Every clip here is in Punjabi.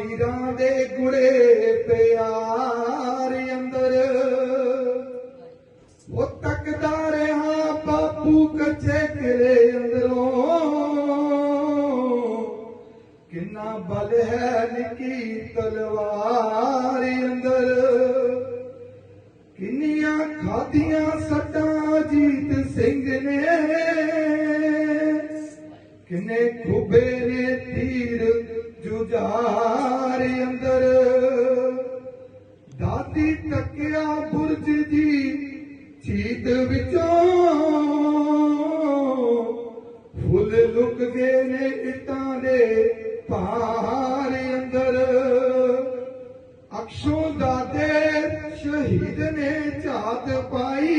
ਪੀਰਾਂ ਦੇ ਗੁੜੇ ਪਿਆਰ ਅੰਦਰ। ਉਹ ਤੱਕਦਾ ਰਹਾ ਬਾਪੂ ਕੱਚੇ ਕਿਲੇ ਅੰਦਰੋਂ। ਕਿੰਨਾ ਬਲ ਹੈ ਨਿੱਕੀ ਤਲਵਾਰ ਅੰਦਰ। ਕਿੰਨੀਆਂ ਖਾਦੀਆਂ ਸੱਟਾਂ ਜੀਤ ਸਿੰਘ ਨੇ। ਕਿੰਨੇ ਖੂਬੇ ਗੁਜਾਰ ਅੰਦਰ। ਦਾਦੀ ਤੱਕਿਆ ਬੁਰਜ ਦੀ ਛੀਤ ਵਿੱਚੋਂ। ਫੁੱਲ ਲੁਕ ਗਏ ਨੇ ਇਤਾਂ ਦੇ ਪਹਾੜ ਅੰਦਰ। ਅਕਸ਼ੋ ਦਾਦੇ ਸ਼ਹੀਦ ਨੇ ਝਾਤ ਪਾਈ।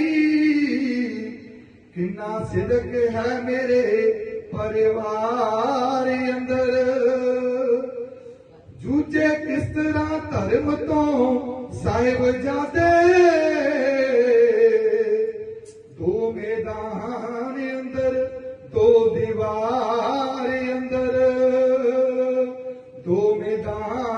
ਕਿੰਨਾ ਸਿਦਕ ਹੈ ਮੇਰੇ ਪਰਿਵਾਰ ਅੰਦਰ। ਜੂਝੇ ਕਿਸ ਤਰ੍ਹਾਂ ਧਰਮ ਤੋਂ ਸਾਹਿਬ ਜਾਦੇ? ਦੋ ਮੈਦਾਨ ਅੰਦਰ, ਦੋ ਦੀਵਾਰ ਅੰਦਰ। ਦੋ ਮੈਦਾਨ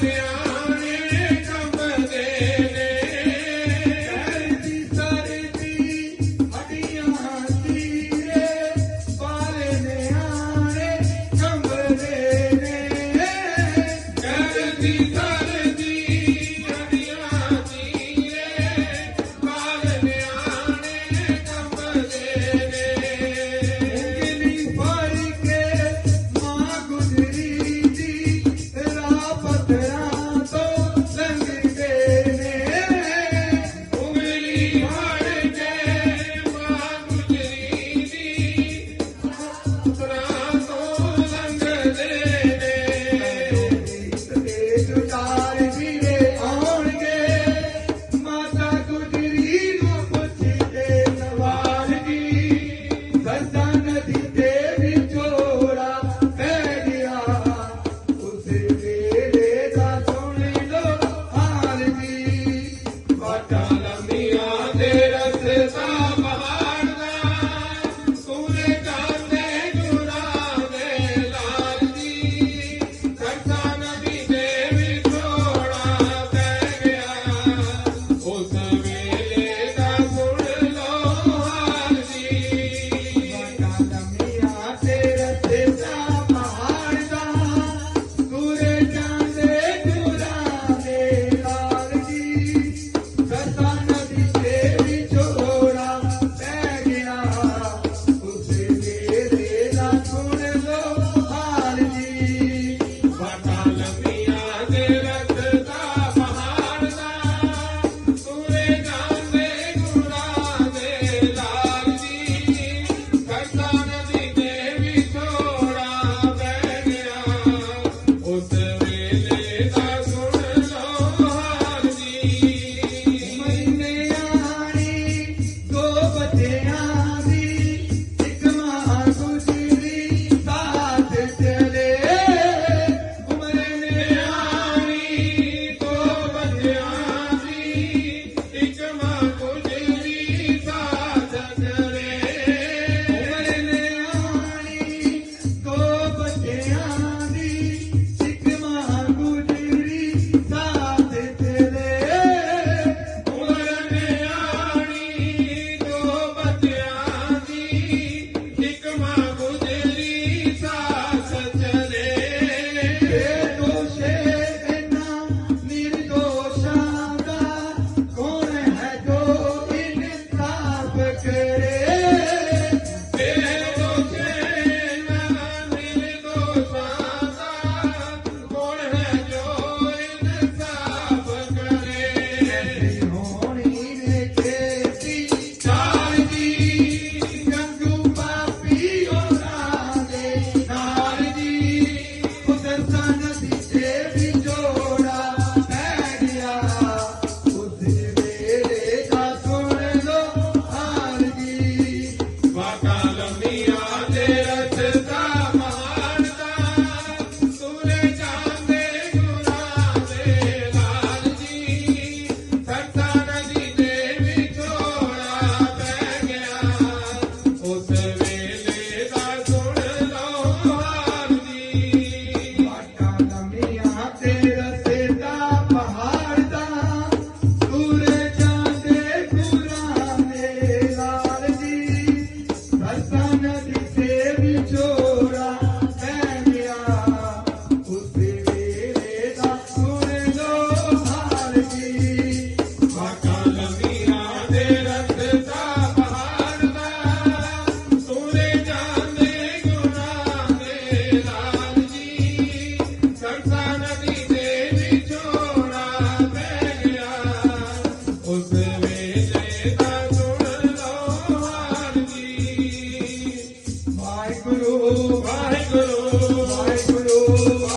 Gracias.